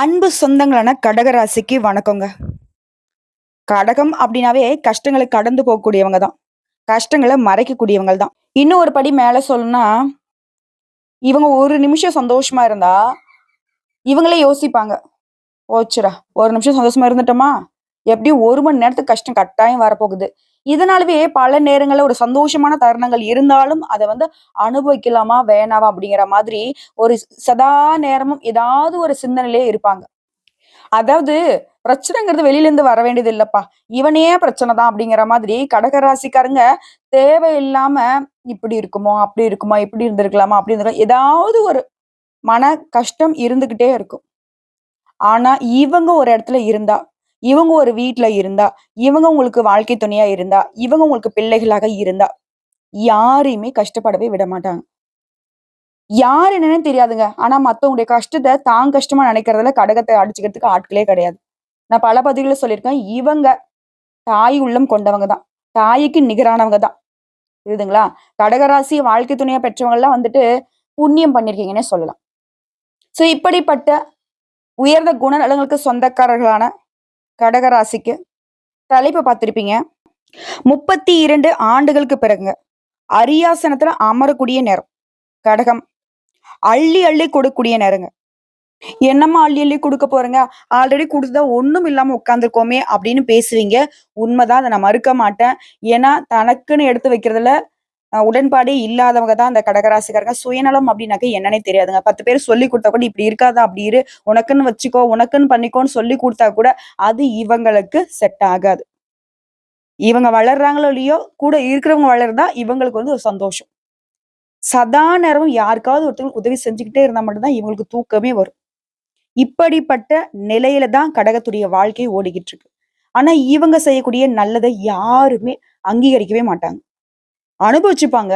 அன்பு சொந்தங்களான கடகராசிக்கு வணக்கங்க. கடகம் அப்படின்னாவே கஷ்டங்களை கடந்து போகக்கூடியவங்க தான். கஷ்டங்களை மறைக்கக்கூடியவங்க தான். இன்னும் ஒரு படி மேலே சொல்லணும்னா, இவங்க ஒரு நிமிஷம் சந்தோஷமா இருந்தா, இவங்களே யோசிப்பாங்க. போச்சுடா, ஒரு நிமிஷம் சந்தோஷமா இருந்துட்டோமா, எப்படியும் ஒரு மணி நேரத்துக்கு கஷ்டம் கட்டாயம் வரப்போகுது. இதனாலவே பல நேரங்களில் ஒரு சந்தோஷமான தருணங்கள் இருந்தாலும், அதை வந்து அனுபவிக்கலாமா, வேணாவா அப்படிங்கிற மாதிரி ஒரு சதா நேரமும் ஏதாவது ஒரு சிந்தனையிலே இருப்பாங்க. அதாவது பிரச்சனைங்கிறது வெளியிலேருந்து வர வேண்டியது இல்லப்பா. இவனே பிரச்சனை தான் அப்படிங்கிற மாதிரி கடகராசிக்காரங்க தேவையில்லாம இப்படி இருக்குமோ, அப்படி இருக்குமா, இப்படி இருந்திருக்கலாமா, அப்படி இருந்திருக்கலாம். ஏதாவது ஒரு மன கஷ்டம் இருந்துகிட்டே இருக்கும். ஆனா, இவங்க ஒரு இடத்துல இருந்தா, இவங்க ஒரு வீட்ல இருந்தா, இவங்க உங்களுக்கு வாழ்க்கை துணையா இருந்தா, இவங்க உங்களுக்கு பிள்ளைகளாக இருந்தா, யாரையுமே கஷ்டப்படவே விட மாட்டாங்க. யார் என்னன்னே தெரியாதுங்க. ஆனா மத்தவங்களுடைய கஷ்டத்தை தான் கஷ்டமா நினைக்கிறதுல கடகத்தை அடிச்சுக்கிறதுக்கு ஆட்களே கிடையாது. நான் பல பதிவுகளை சொல்லியிருக்கேன். இவங்க தாய் உள்ளம் கொண்டவங்க தான். தாய்க்கு நிகரானவங்க தான். புரியுதுங்களா? கடகராசி வாழ்க்கை துணையா பெற்றவங்கெல்லாம் வந்துட்டு புண்ணியம் பண்ணியிருக்கீங்கன்னே சொல்லலாம். ஸோ இப்படிப்பட்ட உயர்ந்த குணநலங்களுக்கு சொந்தக்காரர்களான கடகராசிக்கு தலைப்பு பார்த்திருப்பீங்க. 32 ஆண்டுகளுக்கு பிறகுங்க. அரியாசனத்துல அமரக்கூடிய நேரம். கடகம். அள்ளி அள்ளி கொடுக்கக்கூடிய நேரங்க. என்னம்மா அள்ளி அள்ளி கொடுக்க போறேங்க? ஆல்ரெடி குடுத்தா ஒன்றும் இல்லாமல் உட்காந்துருக்கோமே அப்படின்னு பேசுவீங்க. உண்மைதான். அதை நான் மறுக்க மாட்டேன். ஏன்னா, தனக்குன்னு எடுத்து வைக்கிறதுல உடன்பாடே இல்லாதவங்க தான் அந்த கடகராசிக்காரங்க. சுயநலம் அப்படின்னாக்க என்னன்னே தெரியாதுங்க. 10 பேர் சொல்லி கொடுத்தா கூட இப்படி இருக்காதா அப்படி இரு. உனக்குன்னு வச்சுக்கோ, உனக்குன்னு பண்ணிக்கோன்னு சொல்லிக் கொடுத்தா கூட, அது இவங்களுக்கு செட் ஆகாது. இவங்க வளர்றாங்களோ இல்லையோ, கூட இருக்கிறவங்க வளர்ந்தா இவங்களுக்கு வந்து ஒரு சந்தோஷம். சதா நேரம் யாருக்காவது ஒருத்தவங்களுக்கு உதவி செஞ்சுக்கிட்டே இருந்தா மட்டும்தான் இவங்களுக்கு தூக்கமே வரும். இப்படிப்பட்ட நிலையில தான் கடகத்துடைய வாழ்க்கை ஓடிக்கிட்டு இருக்கு. ஆனா, இவங்க செய்யக்கூடிய நல்லதை யாருமே அங்கீகரிக்கவே மாட்டாங்க. அனுபவிச்சுப்பாங்க.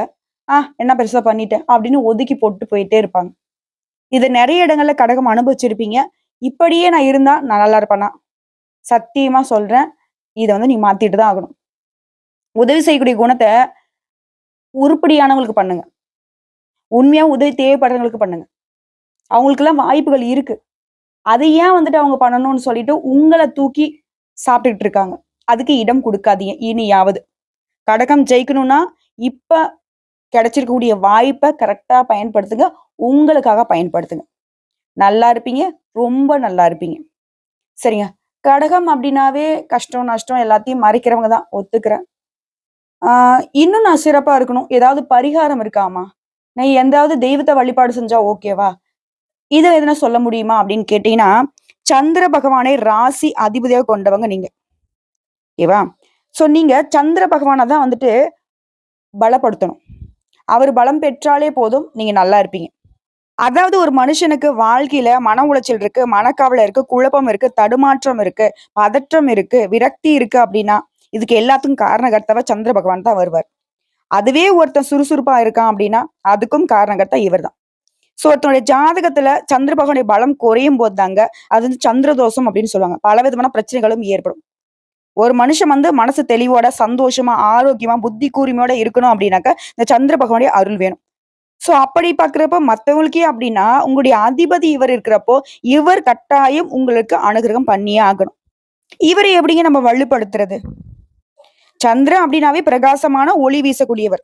"ஆ என்ன பெருசா பண்ணிட்டேன்" அப்படின்னு ஒதுக்கி போட்டு போயிட்டே இருப்பாங்க. இதை நிறைய இடங்கள்ல கடகம் அனுபவிச்சிருப்பீங்க. இப்படியே நான் இருந்தா நான் நல்லா இருப்பேனா? சத்தியமா சொல்றேன். இதை வந்து நீ மாத்திட்டு தான் ஆகணும். உதவி செய்யக்கூடிய குணத்தை உருப்படியானவங்களுக்கு பண்ணுங்க. உண்மையா உதவி தேவைப்படுறவங்களுக்கு பண்ணுங்க. அவங்களுக்கெல்லாம் வாய்ப்புகள் இருக்கு. அதை ஏன் வந்துட்டு அவங்க பண்ணணும்னு சொல்லிட்டு உங்களை தூக்கி சாப்பிட்டுட்டு இருக்காங்க. அதுக்கு இடம் கொடுக்காதீங்க இனியாவது. கடகம் ஜெயிக்கணும்னா, இப்போ கிடைச்சிருக்கக்கூடிய வாய்ப்பை கரெக்டாக பயன்படுத்துங்க. உங்களுக்காக பயன்படுத்துங்க. நல்லா இருப்பீங்க. ரொம்ப நல்லா இருப்பீங்க. சரிங்க. கடகம் அப்படின்னாவே கஷ்டம், நஷ்டம் எல்லாத்தையும் மறைக்கிறவங்க தான். ஒத்துக்கிறேன். இன்னும் நான் சிறப்பாக இருக்கணும். ஏதாவது பரிகாரம் இருக்காமா நான் எந்தாவது தெய்வத்தை வழிபாடு செஞ்சா ஓகேவா? இதை எதுனா சொல்ல முடியுமா? அப்படின்னு கேட்டீங்கன்னா, சந்திர பகவானை ராசி அதிபதியாக கொண்டவங்க நீங்க. ஓகேவா? ஸோ நீங்க சந்திர பகவானை தான் வந்துட்டு பலப்படுத்தணும். அவர் பலம் பெற்றாலே போதும், நீங்க நல்லா இருப்பீங்க. அதாவது ஒரு மனுஷனுக்கு வாழ்க்கையில மன உளைச்சல் இருக்கு, மனக்கவலை இருக்கு, குழப்பம் இருக்கு, தடுமாற்றம் இருக்கு, பதற்றம் இருக்கு, விரக்தி இருக்கு அப்படின்னா, இதுக்கு எல்லாத்துக்கும் காரணகர்த்தாவா சந்திர பகவான் தான் வருவார். அதுவே ஒருத்தன் சுறுசுறுப்பா இருக்கான் அப்படின்னா, அதுக்கும் காரணகர்த்தா இவர் தான். ஸோ ஒருத்தனுடைய ஜாதகத்துல சந்திர பகவானுடைய பலம் குறையும் போது தாங்க, அது வந்து சந்திர தோஷம் அப்படின்னு சொல்லுவாங்க. பல விதமான பிரச்சனைகளும் ஏற்படும். ஒரு மனுஷன் வந்து மனசு தெளிவோட, சந்தோஷமா, ஆரோக்கியமா, புத்தி கூர்மையோட இருக்கணும் அப்படின்னாக்க, இந்த சந்திர பகவானுடைய அருள் வேணும். ஸோ அப்படி பார்க்குறப்ப மத்தவங்களுக்கே அப்படின்னா, உங்களுடைய அதிபதி இவர் இருக்கிறப்போ, இவர் கட்டாயம் உங்களுக்கு அனுகிரகம் பண்ணியே ஆகணும். இவரை எப்படிங்க நம்ம வலுப்படுத்துறது? சந்திரன் அப்படின்னாவே பிரகாசமான ஒளி வீசக்கூடியவர்.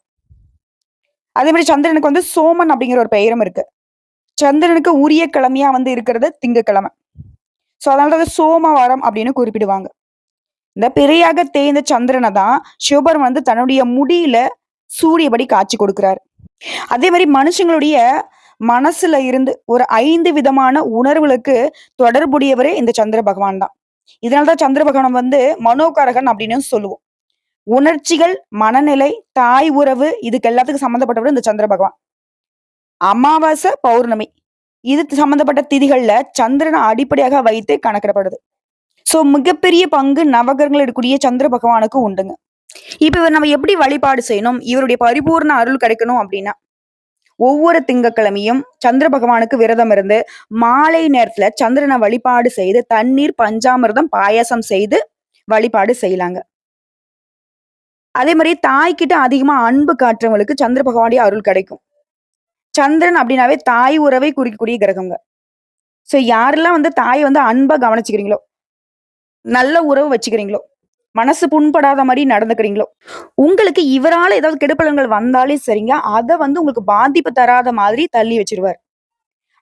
அதே மாதிரி சந்திரனுக்கு வந்து சோமன் அப்படிங்கிற ஒரு பெயரும் இருக்கு. சந்திரனுக்கு உரிய கிழமையா வந்து இருக்கிறது திங்கட்கிழமை. ஸோ அதனால சோமவாரம் அப்படின்னு குறிப்பிடுவாங்க. இந்த பிறையாக தேய்ந்த சந்திரனை தான் சிவபெருமன் வந்து தன்னுடைய முடியில சூரியபடி காட்சி கொடுக்கிறாரு. அதே மாதிரி மனுஷங்களுடைய மனசுல இருந்து ஒரு ஐந்து விதமான உணர்வுகளுக்கு தொடர்புடையவரே இந்த சந்திர பகவான் தான். இதனால தான் சந்திர பகவான் வந்து மனோகாரகன் அப்படின்னு சொல்லுவோம். உணர்ச்சிகள், மனநிலை, தாய் உறவு இதுக்கு எல்லாத்துக்கும் சம்மந்தப்பட்டவர் இந்த சந்திர பகவான். அமாவாசை, பௌர்ணமி இது சம்மந்தப்பட்ட திதிகள்ல சந்திரனை அடிப்படையாக வைத்து கணக்கிடப்படுது. ஸோ மிகப்பெரிய பங்கு நவகிரகங்கள் இருக்கக்கூடிய சந்திர பகவானுக்கு உண்டுங்க. இப்ப இவர் நம்ம எப்படி வழிபாடு செய்யணும்? இவருடைய பரிபூர்ண அருள் கிடைக்கணும் அப்படின்னா, ஒவ்வொரு திங்கட்கிழமையும் சந்திர பகவானுக்கு விரதம் இருந்து, மாலை நேரத்துல சந்திரனை வழிபாடு செய்து, தண்ணீர், பஞ்சாமிர்தம், பாயாசம் செய்து வழிபாடு செய்யலாங்க. அதே மாதிரி தாய்கிட்ட அதிகமா அன்பு காட்டுறவங்களுக்கு சந்திர பகவானுடைய அருள் கிடைக்கும். சந்திரன் அப்படின்னாவே தாய் உறவை குறிக்கக்கூடிய கிரகங்க. ஸோ யாரெல்லாம் வந்து தாயை வந்து அன்பா கவனிச்சுக்கிறீங்களோ நல்ல உறவு வச்சுக்கிறீங்களோ? மனசு புண்படாத மாதிரி நடந்துக்கிறீங்களோ? உங்களுக்கு இவரால ஏதாவது கெடுப்பலங்கள் வந்தாலே சரிங்க. அதை வந்து உங்களுக்கு பாதிப்பு தராத மாதிரி தள்ளி வச்சிருவார்.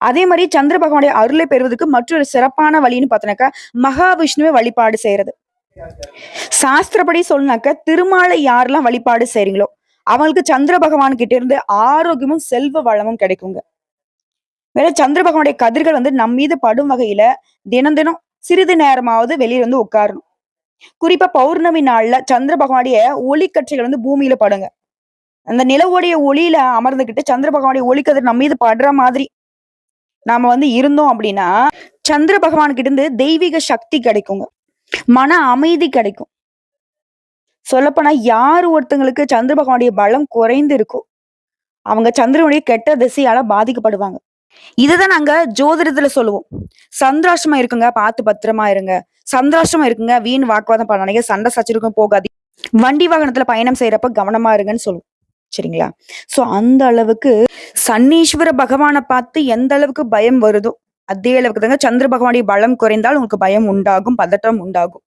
அதே மாதிரி சந்திர பகவானுடைய அருளை பெறுவதற்கு மற்றொரு சிறப்பான வழின்னு பார்த்தோன்னாக்கா மகாவிஷ்ணுவை வழிபாடு செய்யறது. சாஸ்திரப்படி சொல்லினாக்க திருமாலை யாரெல்லாம் வழிபாடு செய்றீங்களோ அவங்களுக்கு சந்திர பகவான் கிட்ட இருந்து ஆரோக்கியமும் செல்வ வளமும் கிடைக்குங்க. வேற சந்திர பகவானுடைய கதிர்கள் வந்து நம் மீது படும் வகையில தினம் தினம் சிறிது நேரமாவது வெளியே வந்து உட்காரணும். குறிப்பா பௌர்ணமி நாள்ல சந்திர பகவானுடைய ஒளிக்கற்றைகள் வந்து பூமியில படுங்க. அந்த நிலவுடைய ஒளியில அமர்ந்துகிட்டு சந்திர பகவானுடைய ஒளிக்கதிர் நம்ம மீது படுற மாதிரி நாம வந்து இருந்தோம் அப்படின்னா சந்திர பகவான் கிட்ட இருந்து தெய்வீக சக்தி கிடைக்குங்க. மன அமைதி கிடைக்கும். சொல்லப்போனா யார் ஒருத்தங்களுக்கு சந்திர பகவானுடைய பலம் குறைந்து இருக்கோ அவங்க சந்திரனுடைய கெட்ட திசையால பாதிக்கப்படுவாங்க. இதுதான் நாங்க ஜோதிடத்துல சொல்லுவோம். சந்திராஷ்டமா இருக்குங்க பார்த்து பத்திரமா இருங்க. சந்திராஷ்டமா இருக்குங்க வீண் வாக்குவாதம் பண்ணாதீங்க சண்டை சச்சிருக்கும் போகாது வண்டி வாகனத்துல பயணம் செய்யறப்ப கவனமா இருங்கன்னு சொல்லுவோம். சரிங்களா? சோ அந்த அளவுக்கு சன்னீஸ்வர பகவானை பார்த்து எந்த அளவுக்கு பயம் வருதோ அதே அளவுக்கு தாங்க சந்திர பகவானுடைய பலம் குறைந்தால் உங்களுக்கு பயம் உண்டாகும் பதட்டம் உண்டாகும்.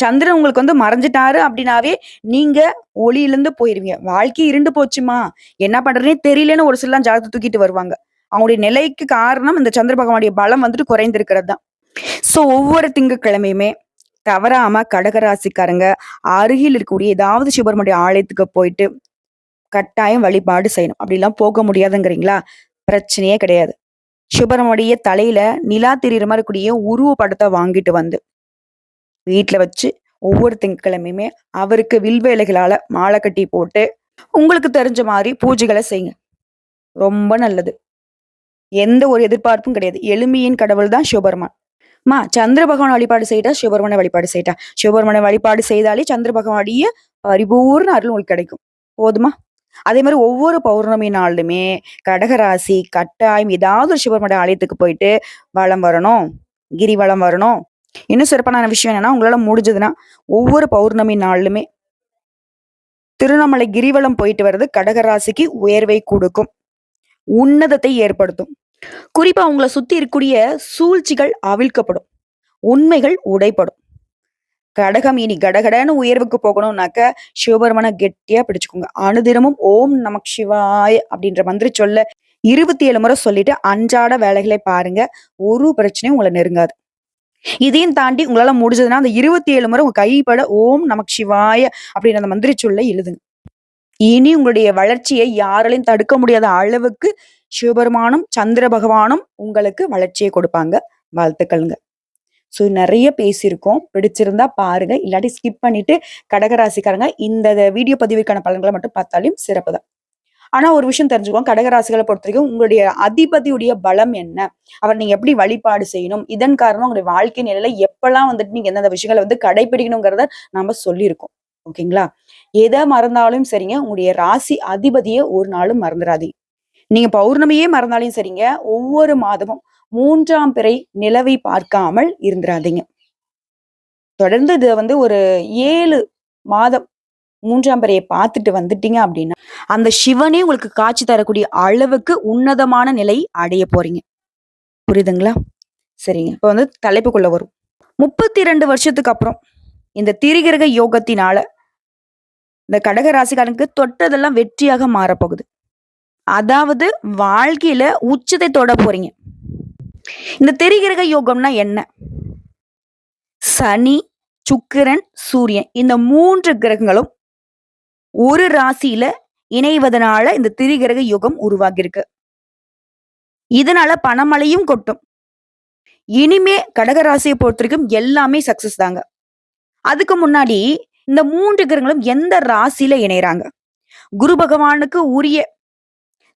சந்திரன் உங்களுக்கு வந்து மறைஞ்சிட்டாரு அப்படின்னாவே நீங்க ஒளியிலிருந்து போயிருவீங்க. வாழ்க்கை இருண்டு போச்சுமா? என்ன பண்றதுனே தெரியலன்னு ஒரு சிலாம் ஜாதகத்தை தூக்கிட்டு வருவாங்க. அவங்களுடைய நிலைக்கு காரணம் இந்த சந்திர பகவானுடைய பலம் வந்துட்டு குறைந்திருக்கிறது தான் ஸோ ஒவ்வொரு திங்கட்கிழமையுமே தவறாம கடகராசிக்காரங்க அருகில் இருக்கக்கூடிய ஏதாவது சிவபெருமானுடைய ஆலயத்துக்கு போயிட்டு கட்டாயம் வழிபாடு செய்யணும். அப்படிலாம் போக முடியாதுங்கிறீங்களா? பிரச்சனையே கிடையாது. சிவபெருமானுடைய தலையில நிலா தெரியுற மாதிரி கூடிய உருவ படத்தை வாங்கிட்டு வந்து வீட்டுல வச்சு ஒவ்வொரு திங்கக்கிழமையுமே அவருக்கு வில்வேலைகளால மாலை கட்டி போட்டு உங்களுக்கு தெரிஞ்ச மாதிரி பூஜைகளை செய்யுங்க. ரொம்ப நல்லது. எந்த ஒரு எதிர்பார்ப்பும் கிடையாது. எளிமையின் கடவுள் தான் சிவபெருமான். மா சந்திர பகவான் வழிபாடு செய்தா சிவபெருமனை வழிபாடு செய்தா. சிவபெருமனை வழிபாடு செய்தாலே சந்திர பகவானுடைய பரிபூர்ண அருள் உங்களுக்கு கிடைக்கும். போதுமா? அதே மாதிரி ஒவ்வொரு பௌர்ணமி நாளுமே கடகராசி கட்டாயம் ஏதாவது ஒரு சிவபெருமனுடைய ஆலயத்துக்கு போயிட்டு வளம் வரணும் கிரி வளம் வரணும். இன்னும் சிறப்பான விஷயம் என்னன்னா உங்களால முடிஞ்சதுன்னா ஒவ்வொரு பௌர்ணமி நாளுமே திருவண்ணாமலை கிரிவலம் போயிட்டு வர்றது கடகராசிக்கு உயர்வை கொடுக்கும். உன்னதத்தை ஏற்படுத்தும். குறிப்பா உங்களை சுத்தி இருக்கக்கூடிய சூழ்ச்சிகள் அவிழ்க்கப்படும். உண்மைகள் உடைப்படும். கடகம் இனி கடகடன்னு உயர்வுக்கு போகணும்னாக்க சிவபெருமனை கெட்டியா பிடிச்சுக்கோங்க. அனுதினமும் ஓம் நமக் சிவாய் அப்படின்ற மந்திரி சொல்ல இருபத்தி ஏழு முறை சொல்லிட்டு அன்றாட வேலைகளை பாருங்க. ஒரு பிரச்சனையும் உங்களை நெருங்காது. இதையும் தாண்டி உங்களால முடிஞ்சதுன்னா அந்த இருபத்தி ஏழு முறை உங்க கைப்பட ஓம் நமக் சிவாய அப்படின்ற அந்த மந்திரி சொல்ல எழுதுங்க. இனி உங்களுடைய வளர்ச்சியை யாராலையும் தடுக்க முடியாத அளவுக்கு சிவபெருமானும் சந்திர பகவானும் உங்களுக்கு வளர்ச்சியை கொடுப்பாங்க. வாழ்த்துக்கள்ங்க. ஸோ நிறைய பேசியிருக்கோம். பிடிச்சிருந்தா பாருங்க. இல்லாட்டி ஸ்கிப் பண்ணிட்டு கடகராசிக்காரங்க இந்த வீடியோ பதிவிற்கான பலன்களை மட்டும் பார்த்தாலும் சிறப்பு தான். ஆனா ஒரு விஷயம் தெரிஞ்சுக்கோங்க கடகராசிகளை பொறுத்த வரைக்கும் உங்களுடைய அதிபதியுடைய பலம் என்ன? அவர் நீங்க எப்படி வழிபாடு செய்யணும்? இதன் காரணமா உங்களுடைய வாழ்க்கை நிலையில எப்பெல்லாம் வந்துட்டு நீங்க எந்தெந்த விஷயங்களை வந்து கடைபிடிக்கணுங்கிறத நம்ம சொல்லியிருக்கோம். ஓகேங்களா? எதை மறந்தாலும் சரிங்க உங்களுடைய ராசி அதிபதியை ஒரு நாளும் மறந்துடாதீங்க நீங்க பௌர்ணமியே மறந்தாலும் சரிங்க ஒவ்வொரு மாதமும் மூன்றாம் பிறை நிலவை பார்க்காமல் இருந்துடாதீங்க தொடர்ந்து இது வந்து ஒரு ஏழு மாதம் மூன்றாம் பிறையை பார்த்துட்டு வந்துட்டீங்க அப்படின்னா அந்த சிவனே உங்களுக்கு காட்சி தரக்கூடிய அளவுக்கு உன்னதமான நிலை அடைய போறீங்க. புரியுதுங்களா? சரிங்க இப்போ வந்து தலைப்புக்குள்ள வரும். முப்பத்தி ரெண்டு வருஷத்துக்கு அப்புறம் இந்த திரிகிரக யோகத்தினால இந்த கடக ராசிக்காரனுக்கு தொட்டதெல்லாம் வெற்றியாக மாறப்போகுது. அதாவது வாழ்க்கையில உச்சத்தை தொட போறீங்க. இந்த தெரிகிரக யோகம்னா என்ன? சனி சுக்கிரன் சூரியன். இந்த மூன்று கிரகங்களும் ஒரு ராசியில இணைவதனால இந்த திரிகிரக யுகம் உருவாகியிருக்கு. இதனால பணமழையும் கொட்டும். இனிமே கடகராசியை பொறுத்த வரைக்கும் எல்லாமே சக்சஸ் தாங்க. அதுக்கு முன்னாடி இந்த மூன்று கிரகங்களும் எந்த ராசியில இணையறாங்க? குரு பகவானுக்கு உரிய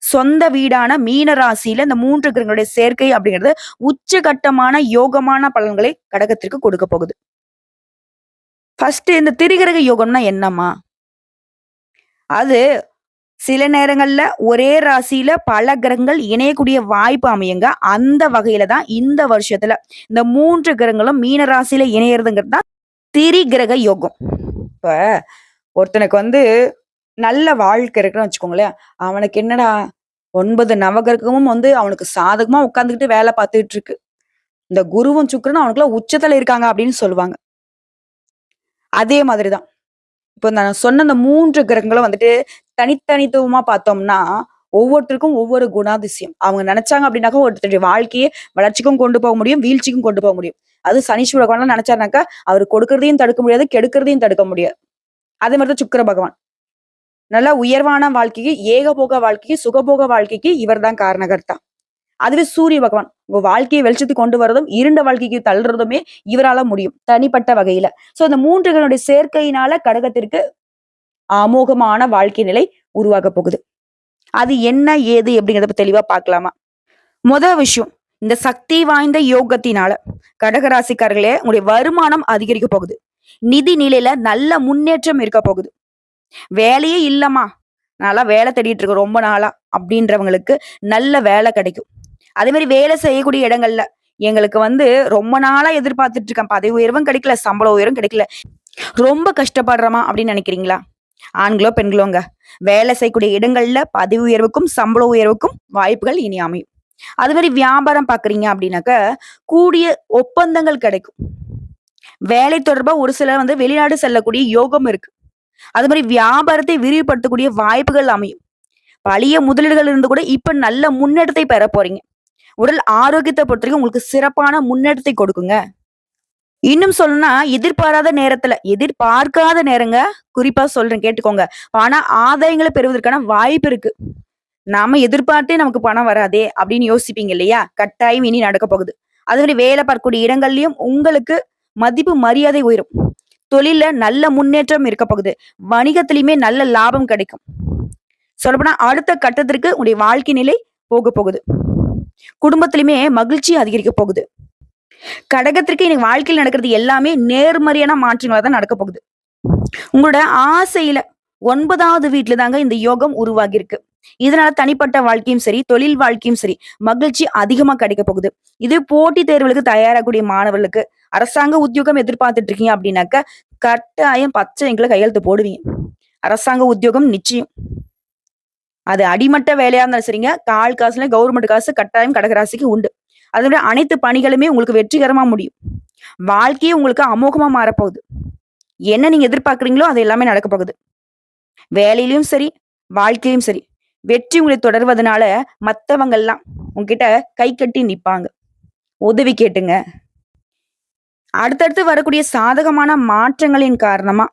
சொந்த வீடான மீன ராசியில இந்த மூன்று கிரகங்களுடைய சேர்க்கை அப்படிங்கிறது உச்சகட்டமான யோகமான பலன்களை கடகத்திற்கு கொடுக்க போகுது. ஃபர்ஸ்ட் இந்த திரிகிரக யோகம்னா என்னம்மா? அது சில நேரங்கள்ல ஒரே ராசியில பல கிரகங்கள் இணையக்கூடிய வாய்ப்பு அமையுங்க. அந்த வகையில தான் இந்த வருஷத்துல இந்த மூன்று கிரகங்களும் மீன ராசியில இணையறதுங்கிறது தான் திரிகிரக யோகம். இப்ப ஒருத்தனுக்கு வந்து நல்ல வாழ்க்கை இருக்குன்னு வச்சுக்கோங்களேன். அவனுக்கு என்னடா ஒன்பது நவகிரகமும் வந்து அவனுக்கு சாதகமா உட்காந்துக்கிட்டு வேலை பார்த்துக்கிட்டு இருக்கு. இந்த குருவும் சுக்கரனும் அவனுக்குலாம் உச்சத்துல இருக்காங்க அப்படின்னு சொல்லுவாங்க. அதே மாதிரிதான். இப்போ நான் சொன்ன அந்த மூன்று கிரகங்களும் வந்துட்டு தனித்தனித்துவமா பார்த்தோம்னா ஒவ்வொருத்தருக்கும் ஒவ்வொரு குணாதிசயம். அவங்க நினைச்சாங்க அப்படின்னாக்கா ஒருத்தருடைய வாழ்க்கையை வளர்ச்சிக்கும் கொண்டு போக முடியும் வீழ்ச்சிக்கும் கொண்டு போக முடியும். அது சனீஸ்வர பகவான் நினைச்சாருனாக்கா அவர் கொடுக்கறதையும் தடுக்க முடியாது கெடுக்கிறதையும் தடுக்க முடியாது. அதே மாதிரி தான் சுக்கிர பகவான். நல்லா உயர்வான வாழ்க்கைக்கு ஏகபோக வாழ்க்கைக்கு சுகபோக வாழ்க்கைக்கு இவர் தான் காரணகர்த்தா. அதுவே சூரிய பகவான். உங்க வாழ்க்கையை வெளிச்சத்துக்கு கொண்டு வரதும் இருண்ட வாழ்க்கைக்கு தள்ளுறதுமே இவரால முடியும் தனிப்பட்ட வகையில. சோ இந்த மூன்றுகளுடைய சேர்க்கையினால கடகத்திற்கு அமோகமான வாழ்க்கை நிலை உருவாக போகுது. அது என்ன ஏது அப்படிங்கிறத தெளிவா பார்க்கலாமா? முதல் விஷயம் இந்த சக்தி வாய்ந்த யோகத்தினால கடகராசிக்காரர்களே உங்களுடைய வருமானம் அதிகரிக்க போகுது. நிதி நிலையில நல்ல முன்னேற்றம் இருக்க போகுது. வேலையே இல்லம்மா. நல்லா வேலை தேடிட்டு இருக்கேன் ரொம்ப நாளா அப்படின்றவங்களுக்கு நல்ல வேலை கிடைக்கும். அதே மாதிரி வேலை செய்யக்கூடிய இடங்கள்ல எங்களுக்கு வந்து ரொம்ப நாளா எதிர்பார்த்துட்டு இருக்கேன். பதவி உயர்வும் கிடைக்கல சம்பள உயர்வும் கிடைக்கல. ரொம்ப கஷ்டப்படுறோமா அப்படின்னு நினைக்கிறீங்களா? ஆண்களோ பெண்களோங்க. வேலை செய்யக்கூடிய இடங்கள்ல பதவி உயர்வுக்கும் சம்பள உயர்வுக்கும் வாய்ப்புகள் இனி அமையும். அது மாதிரி வியாபாரம் பாக்குறீங்க அப்படின்னாக்க கூடிய ஒப்பந்தங்கள் கிடைக்கும். வேலை தொடர்பா ஒரு சிலர் வந்து வெளிநாடு செல்லக்கூடிய யோகம் இருக்கு. அது மாதிரி வியாபாரத்தை விரிவுபடுத்தக்கூடிய வாய்ப்புகள் அமையும். பழைய முதலீடுகள் இருந்து கூட இப்ப நல்ல முன்னேற்றத்தை பெற போறீங்க. உடல் ஆரோக்கியத்தை பொறுத்த வரைக்கும் உங்களுக்கு சிறப்பான முன்னேற்றத்தை கொடுக்குங்க. இன்னும் சொல்லணும்னா எதிர்பாராத நேரத்துல எதிர்பார்க்காத நேரங்க. குறிப்பா சொல்றேன் கேட்டுக்கோங்க. ஆனா ஆதாயங்களை பெறுவதற்கான வாய்ப்பு இருக்கு. நாம எதிர்பார்த்தே நமக்கு பணம் வராதே அப்படின்னு யோசிப்பீங்க இல்லையா? கட்டாயம் இனி நடக்க போகுது. அது மாதிரி வேலை பார்க்கக்கூடிய இடங்கள்லயும் உங்களுக்கு மதிப்பு மரியாதை உயரும். தொழில நல்ல முன்னேற்றம் இருக்க போகுது. வணிகத்திலயுமே நல்ல லாபம் கிடைக்கும். சொல்லப்போனா அடுத்த கட்டத்திற்கு உங்களுடைய வாழ்க்கை நிலை போக போகுது. குடும்பத்திலுமே மகிழ்ச்சி அதிகரிக்க போகுது. கடகத்திற்கு எனக்கு வாழ்க்கையில் நடக்கிறது எல்லாமே நேர்மறையான மாற்றங்களாக தான் நடக்க போகுது. உங்களோட ஆசையில ஒன்பதாவது வீட்டுல தாங்க இந்த யோகம் உருவாகி இருக்கு இதனால தனிப்பட்ட வாழ்க்கையும் சரி தொழில் வாழ்க்கையும் சரி மகிழ்ச்சி அதிகமா கிடைக்க போகுது. இது போட்டி தேர்வுகளுக்கு தயாராகக்கூடிய மாணவர்களுக்கு அரசாங்க உத்தியோகம் எதிர்பார்த்துட்டு இருக்கீங்க அப்படின்னாக்க கட்டாயம் பச்சை எங்களை கையெழுத்து போடுவீங்க. அரசாங்க உத்தியோகம் நிச்சயம். அது அடிமட்ட வேலையா இருந்தாலும் சரிங்க கால் காசுல கவர்மெண்ட் காசு கட்டாயம் கடகராசிக்கு உண்டு. அதனுடைய அனைத்து பணிகளுமே உங்களுக்கு வெற்றிகரமா முடியும். வாழ்க்கையே உங்களுக்கு அமோகமா மாறப்போகுது. என்ன நீங்க எதிர்பார்க்குறீங்களோ அது எல்லாமே நடக்க போகுது. வேலையிலயும் சரி வாழ்க்கையிலும் சரி வெற்றி உங்களை தொடர்வதனால மற்றவங்கெல்லாம் உங்ககிட்ட கை கட்டி நிற்பாங்க உதவி கேட்டுங்க. அடுத்தடுத்து வரக்கூடிய சாதகமான மாற்றங்களின் காரணமா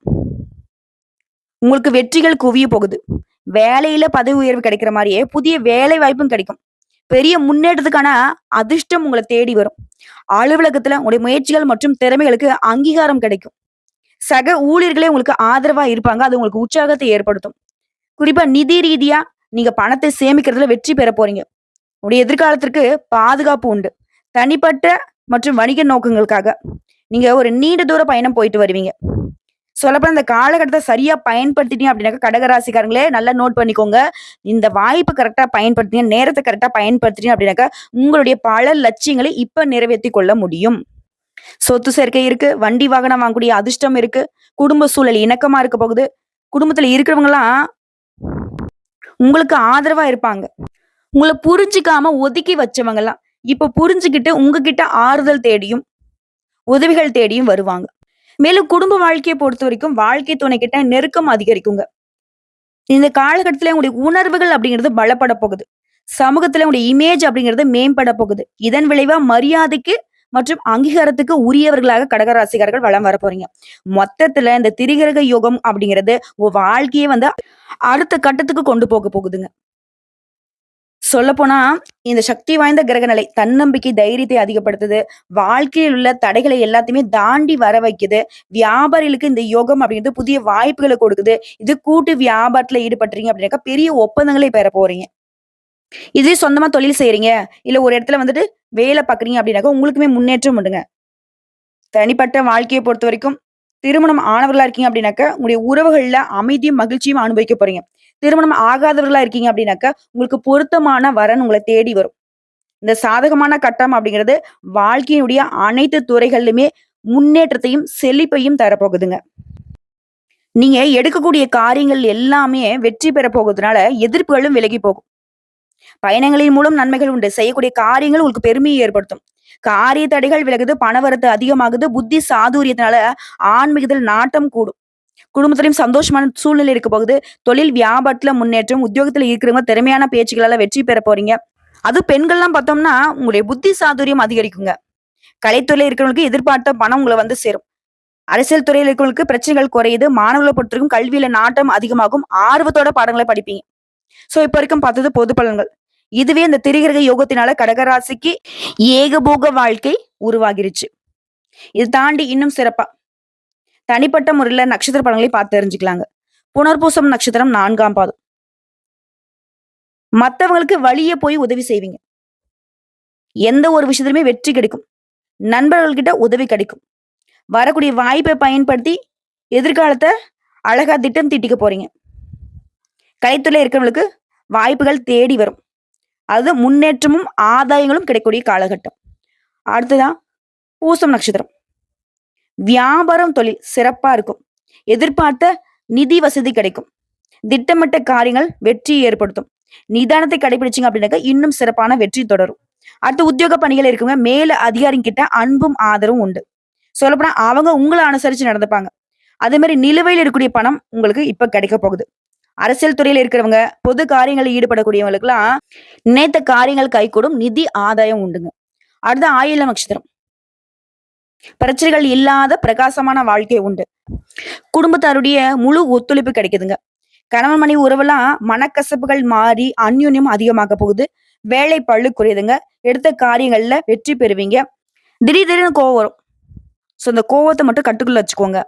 உங்களுக்கு வெற்றிகள் குவிய போகுது. வேலையில பதவி உயர்வு கிடைக்கிற மாதிரியே புதிய வேலை வாய்ப்பும் கிடைக்கும். பெரிய முன்னேற்றத்துக்கான அதிர்ஷ்டம் உங்களை தேடி வரும். அலுவலகத்துல உங்களுடைய முயற்சிகள் மற்றும் திறமைகளுக்கு அங்கீகாரம் கிடைக்கும். சக ஊழியர்களே உங்களுக்கு ஆதரவா இருப்பாங்க. அது உங்களுக்கு உற்சாகத்தை ஏற்படுத்தும். குறிப்பா நிதி ரீதியா நீங்க பணத்தை சேமிக்கிறதுல வெற்றி பெற போறீங்க. உங்களுடைய எதிர்காலத்திற்கு பாதுகாப்பு உண்டு. தனிப்பட்ட மற்றும் வணிக நோக்கங்களுக்காக நீங்க ஒரு நீண்ட தூர பயணம் போயிட்டு வருவீங்க. சொல்லப்போ இந்த காலகட்டத்தை சரியா பயன்படுத்திட்டீங்க அப்படின்னாக்க கடகராசிக்காரங்களே நல்லா நோட் பண்ணிக்கோங்க. இந்த வாய்ப்பு கரெக்டா பயன்படுத்திங்க நேரத்தை கரெக்டா பயன்படுத்திட்டீங்க அப்படின்னாக்க உங்களுடைய பல லட்சியங்களை இப்ப நிறைவேற்றி கொள்ள முடியும். சொத்து சேர்க்கை இருக்கு வண்டி வாகனம் வாங்கக்கூடிய அதிர்ஷ்டம் இருக்கு குடும்ப சூழல் இணக்கமா இருக்க போகுது. குடும்பத்துல இருக்கிறவங்கலாம் உங்களுக்கு ஆதரவா இருப்பாங்க. உங்களை புரிஞ்சுக்காம ஒதுக்கி வச்சவங்க எல்லாம் இப்ப புரிஞ்சுக்கிட்டு உங்ககிட்ட ஆறுதல் தேடியும் உதவிகள் தேடியும் வருவாங்க. மேலும் குடும்ப வாழ்க்கையை பொறுத்த வரைக்கும் வாழ்க்கை துணை கிட்ட நெருக்கம் அதிகரிக்குங்க. இந்த காலகட்டத்துல உங்களுடைய உணர்வுகள் அப்படிங்கிறது பலப்பட போகுது. சமூகத்துல உங்களுடைய இமேஜ் அப்படிங்கிறது மேம்பட போகுது. இதன் விளைவா மரியாதைக்கு மற்றும் அங்கீகாரத்துக்கு உரியவர்களாக கடகராசிகாரர்கள் வளம் வர போறீங்க. மொத்தத்துல இந்த திரிகிரக யோகம் அப்படிங்கிறது வாழ்க்கையே வாழ்க்கையை வந்து அடுத்த கட்டத்துக்கு கொண்டு போக போகுதுங்க. சொல்லப்போனா இந்த சக்தி வாய்ந்த கிரக நிலை தன்னம்பிக்கை தைரியத்தை அதிகப்படுத்துது. வாழ்க்கையில் உள்ள தடைகளை எல்லாத்தையுமே தாண்டி வர வைக்குது. வியாபாரிகளுக்கு இந்த யோகம் அப்படிங்கிறது புதிய வாய்ப்புகளை கொடுக்குது. இது கூட்டு வியாபாரத்துல ஈடுபட்டுறீங்க அப்படின்னாக்கா பெரிய ஒப்பந்தங்களை பெற போறீங்க. இதே சொந்தமா தொழில் செய்யறீங்க இல்ல ஒரு இடத்துல வந்துட்டு வேலை பாக்குறீங்க அப்படின்னாக்கா உங்களுக்குமே முன்னேற்றம் உண்டுங்க. தனிப்பட்ட வாழ்க்கையை பொறுத்த வரைக்கும் திருமணம் ஆனவர்களா இருக்கீங்க அப்படின்னாக்க உங்களுடைய உறவுகள்ல அமைதியும் மகிழ்ச்சியும் அனுபவிக்க போறீங்க. திருமணம் ஆகாதவர்களா இருக்கீங்க அப்படின்னாக்கா உங்களுக்கு பொருத்தமான வரன் உங்களை தேடி வரும். இந்த சாதகமான கட்டம் அப்படிங்கிறது வாழ்க்கையினுடைய அனைத்து துறைகளிலுமே முன்னேற்றத்தையும் செழிப்பையும் தரப்போகுதுங்க. நீங்க எடுக்கக்கூடிய காரியங்கள் எல்லாமே வெற்றி பெற போகுதுனால எதிர்ப்புகளும் விலகி போகும். பயணங்களின் மூலம் நன்மைகள் உண்டு. செய்யக்கூடிய காரியங்கள் உங்களுக்கு பெருமையை ஏற்படுத்தும். காரிய தடைகள் விலகுது பணவரத்து அதிகமாகுது புத்தி சாதுரியத்தினால ஆன்மீகத்தில் நாட்டம் கூடும். குடும்பத்திலையும் சந்தோஷமான சூழ்நிலை இருக்க போகுது. தொழில் வியாபாரத்துல முன்னேற்றம் உத்தியோகத்துல இருக்கிறவங்க திறமையான பேச்சுகளால வெற்றி பெற போறீங்க. அது பெண்கள்லாம் பார்த்தோம்னா உங்களுடைய புத்தி சாதுரியம் அதிகரிக்குங்க. கலைத்துறையில இருக்கிறவங்களுக்கு எதிர்பார்த்த பணம் உங்களை வந்து சேரும். அரசியல் துறையில் இருக்கிறவங்களுக்கு பிரச்சனைகள் குறையுது. மாணவர்களை பொறுத்தவரைக்கும் கல்வியில நாட்டம் அதிகமாகும். ஆர்வத்தோட பாடங்களை படிப்பீங்க. சோ இப்ப வரைக்கும் பார்த்தது பொது பலன்கள். இதுவே இந்த திரிகிரக யோகத்தினால கடகராசிக்கு ஏகபோக வாழ்க்கை உருவாகிருச்சு. இது தாண்டி இன்னும் சிறப்பா தனிப்பட்ட முறையில் நட்சத்திர பலன்களை பார்த்து தெரிஞ்சுக்கலாங்க. புனர்பூசம் நட்சத்திரம் நான்காம் பாதம். மற்றவங்களுக்கு வழியே போய் உதவி செய்வீங்க. எந்த ஒரு விஷயத்திலுமே வெற்றி கிடைக்கும். நண்பர்கள்கிட்ட உதவி கிடைக்கும். வரக்கூடிய வாய்ப்பை பயன்படுத்தி எதிர்காலத்தை அழகா திட்டம் தீட்டிக்க போறீங்க. கைத்துறையில் இருக்கிறவங்களுக்கு வாய்ப்புகள் தேடி வரும். அது முன்னேற்றமும் ஆதாயங்களும் கிடைக்கக்கூடிய காலகட்டம். அடுத்ததான் பூசம் நட்சத்திரம். வியாபாரம் தொழில் சிறப்பா இருக்கும். எதிர்பார்த்த நிதி வசதி கிடைக்கும். திட்டமிட்ட காரியங்கள் வெற்றியை ஏற்படுத்தும். நிதானத்தை கடைபிடிச்சிங்க அப்படின்னாக்க இன்னும் சிறப்பான வெற்றி தொடரும். அடுத்து உத்தியோக பணிகள் இருக்குங்க. மேல அதிகாரி கிட்ட அன்பும் ஆதரவும் உண்டு. சொல்லப்போனா அவங்க உங்களை அனுசரிச்சு நடந்துப்பாங்க. அதே மாதிரி நிலுவையில் இருக்கக்கூடிய பணம் உங்களுக்கு இப்ப கிடைக்க போகுது. அரசியல் துறையில இருக்கிறவங்க பொது காரியங்களில் ஈடுபடக்கூடியவங்களுக்குலாம் நினைத்த காரியங்கள் கைகூடும் நிதி ஆதாயம் உண்டுங்க. அடுத்த ஆயில நட்சத்திரம். பிரச்சனைகள் இல்லாத பிரகாசமான வாழ்க்கை உண்டு. குடும்பத்தாருடைய முழு ஒத்துழைப்பு கிடைக்குதுங்க. கணவன் மனைவி உறவெல்லாம் மனக்கசப்புகள் மாறி அந்யுன்யம் அதிகமாக போகுது. வேலை பழு குறையுதுங்க. எடுத்த காரியங்கள்ல வெற்றி பெறுவீங்க. திடீர் திடீர்னு கோவம் வரும். ஸோ இந்த கோவத்தை மட்டும் கட்டுக்குள்ள வச்சுக்கோங்க.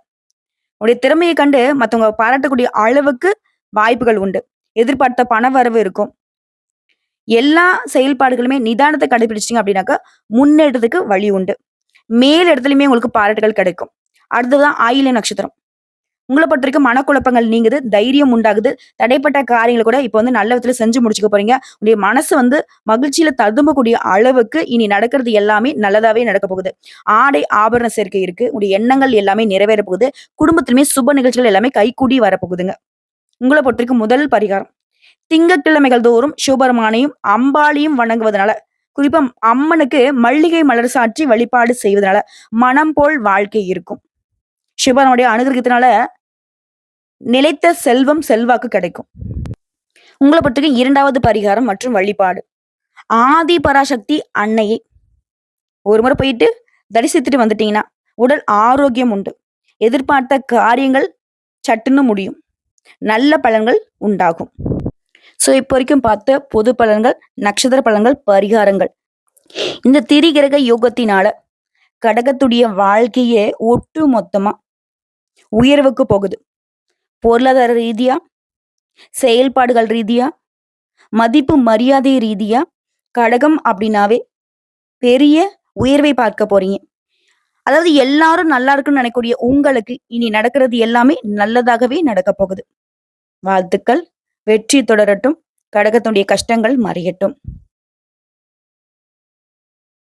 உடைய திறமையை கண்டு மற்றவங்க பாராட்டக்கூடிய அளவுக்கு வாய்ப்புகள் உண்டு. எதிர்பார்த்த பண வரவு இருக்கும். எல்லா செயல்பாடுகளுமே நிதானத்தை கடைபிடிச்சிங்க அப்படின்னாக்கா முன்னேற்றத்துக்கு வழி உண்டு. மேலிடத்துலையுமே உங்களுக்கு பாராட்டுகள் கிடைக்கும். அடுத்ததுதான் ஆயில நட்சத்திரம். உங்களை பொறுத்த வரைக்கும் மனக்குழப்பங்கள் நீங்குது தைரியம் உண்டாகுது. தடைப்பட்ட காரியங்களை கூட இப்போ வந்து நல்ல விதத்துல செஞ்சு முடிச்சுக்க போறீங்க. உங்களுடைய மனசு வந்து மகிழ்ச்சியில ததும்பக்கூடிய அளவுக்கு இனி நடக்கிறது எல்லாமே நல்லதாவே நடக்க போகுது. ஆடை ஆபரண சேர்க்கை இருக்கு. உங்களுடைய எண்ணங்கள் எல்லாமே நிறைவேற போகுது. குடும்பத்திலுமே சுப நிகழ்ச்சிகள் எல்லாமே கைகூடி வரப்போகுதுங்க. உங்களை பொறுத்த வரைக்கும் முதல் பரிகாரம். திங்கட்கிழமைகள் தோறும் சிவபெருமானையும் அம்பாளையும் வணங்குவதனால குறிப்பா அம்மனுக்கு மல்லிகை மலர் சாற்றி வழிபாடு செய்வதனால மனம் போல் வாழ்க்கை இருக்கும். சிவனுடைய அனுகிரகத்தினால நிலைத்த செல்வம் செல்வாக்கு கிடைக்கும். உங்களை பற்றிக்கு இரண்டாவது பரிகாரம் மற்றும் வழிபாடு. ஆதி பராசக்தி அன்னையை ஒரு முறை போயிட்டு தரிசித்துட்டு வந்துட்டீங்கன்னா உடல் ஆரோக்கியம் உண்டு. எதிர்பார்த்த காரியங்கள் சட்டுன்னு முடியும். நல்ல பலன்கள் உண்டாகும். ஸோ இப்போ வரைக்கும் பார்த்த பொது பலன்கள் நட்சத்திர பலன்கள் பரிகாரங்கள். இந்த திரிகிரக யோகத்தினால கடகத்துடைய வாழ்க்கையே ஒட்டு மொத்தமா உயர்வுக்கு போகுது. பொருளாதார ரீதியா செயல்பாடுகள் ரீதியா மதிப்பு மரியாதை ரீதியா கடகம் அப்படின்னாவே பெரிய உயர்வை பார்க்க போறீங்க. அதாவது எல்லாரும் நல்லா இருக்குன்னு நினைக்கக்கூடிய உங்களுக்கு இனி நடக்கிறது எல்லாமே நல்லதாகவே நடக்க போகுது. வாழ்த்துக்கள். வெற்றி தொடரட்டும். கடகத்துடைய கஷ்டங்கள் மறையட்டும்.